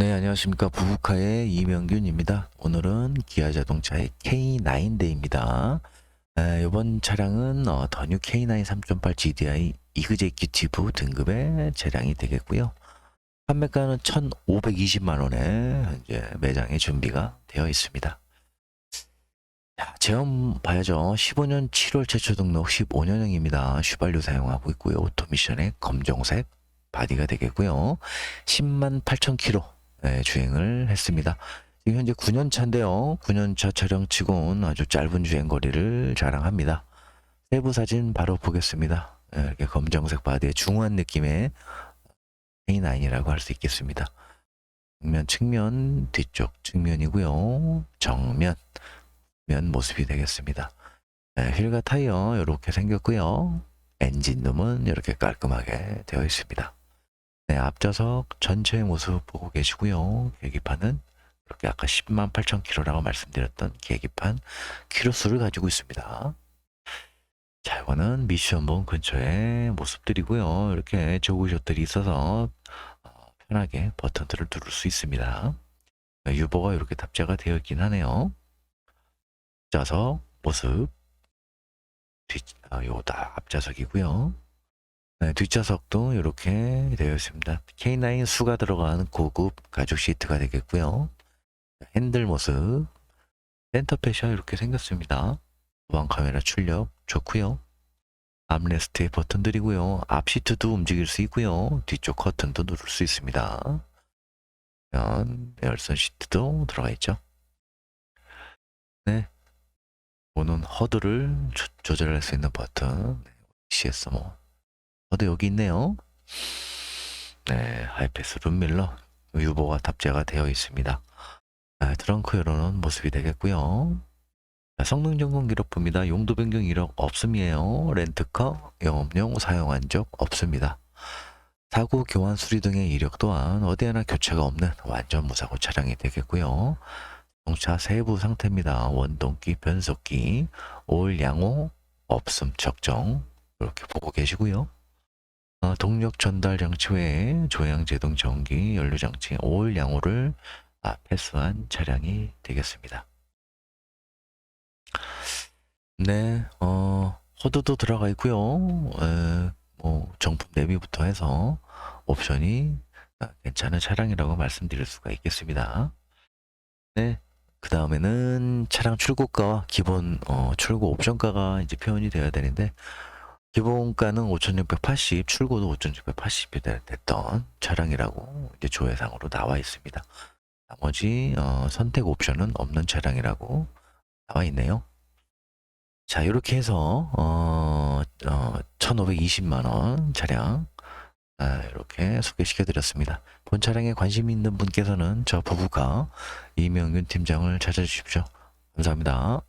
네, 안녕하십니까. 부부카의 이명균입니다. 오늘은 기아 자동차의 K9대입니다. 이번 차량은 어, 더뉴 K9 3.8 GDI 이그제큐티브 등급의 차량이 되겠고요. 판매가는 1,520만 원에 현재 매장에 준비가 되어 있습니다. 자, 제험 봐야죠. 15년 7월 최초 등록 15년형입니다. 슈발류 사용하고 있고요. 오토미션의 검정색 바디가 되겠고요. 10만 8천 킬로 네, 주행을 했습니다. 지금 현재 9년 차인데요. 9년 차 차량치고는 아주 짧은 주행 거리를 자랑합니다. 세부 사진 바로 보겠습니다. 네, 이렇게 검정색 바디의 중후한 느낌의 A9이라고 할 수 있겠습니다. 측면, 측면, 뒤쪽 측면이고요. 정면, 면 모습이 되겠습니다. 네, 휠과 타이어 이렇게 생겼고요. 엔진 룸은 이렇게 깔끔하게 되어 있습니다. 네, 앞좌석 전체의 모습 보고 계시고요. 계기판은 이렇게 아까 10만 8천 킬로라고 말씀드렸던 계기판 키로수를 가지고 있습니다. 자, 이거는 미션본 근처의 모습들이고요. 이렇게 조그샷들이 있어서 어, 편하게 버튼들을 누를 수 있습니다. 네, 유보가 이렇게 탑재가 되어 있긴 하네요. 좌석 모습 뒷, 아, 요다 앞좌석이고요. 네, 뒷좌석도 이렇게 되어 있습니다. K9 수가 들어간 고급 가죽 시트가 되겠고요. 핸들 모습, 센터 패션 이렇게 생겼습니다. 보안 카메라 출력 좋고요. 암레스트의 버튼들이고요. 앞 시트도 움직일 수 있고요. 뒤쪽 커튼도 누를 수 있습니다. 열선 시트도 들어가 있죠. 네, 보는 허드를 조, 조절할 수 있는 버튼, 네, CS 뭐 저도 여기 있네요. 네, 하이패스 룸밀러 유보가 탑재가 되어 있습니다. 아, 트렁크 열어놓은 모습이 되겠고요. 자, 성능 점검 기록 봅니다. 용도 변경 이력 없음이에요. 렌트카 영업용 사용한 적 없습니다. 사고 교환 수리 등의 이력 또한 어디 하나 교체가 없는 완전 무사고 차량이 되겠고요. 자동차 세부 상태입니다. 원동기, 변속기, 올 양호, 없음 측정 이렇게 보고 계시고요. 어, 동력 전달 장치 외에 조향 제동 전기 연료 장치 올 양호를 아, 패스한 차량이 되겠습니다. 네, 어, 호드도 들어가 있고요. 에, 뭐 정품 대비부터 해서 옵션이 아, 괜찮은 차량이라고 말씀드릴 수가 있겠습니다. 네, 그 다음에는 차량 출고가와 기본 어, 출고 옵션가가 이제 표현이 되어야 되는데 기본가는 5,680, 출고도 5,680이 됐던 차량이라고 이제 조회상으로 나와 있습니다. 나머지 어, 선택 옵션은 없는 차량이라고 나와 있네요. 자, 이렇게 해서 어, 어, 1,520만 원 차량 아, 이렇게 소개시켜 드렸습니다. 본 차량에 관심 있는 분께서는 저 부부가 이명균 팀장을 찾아주십시오. 감사합니다.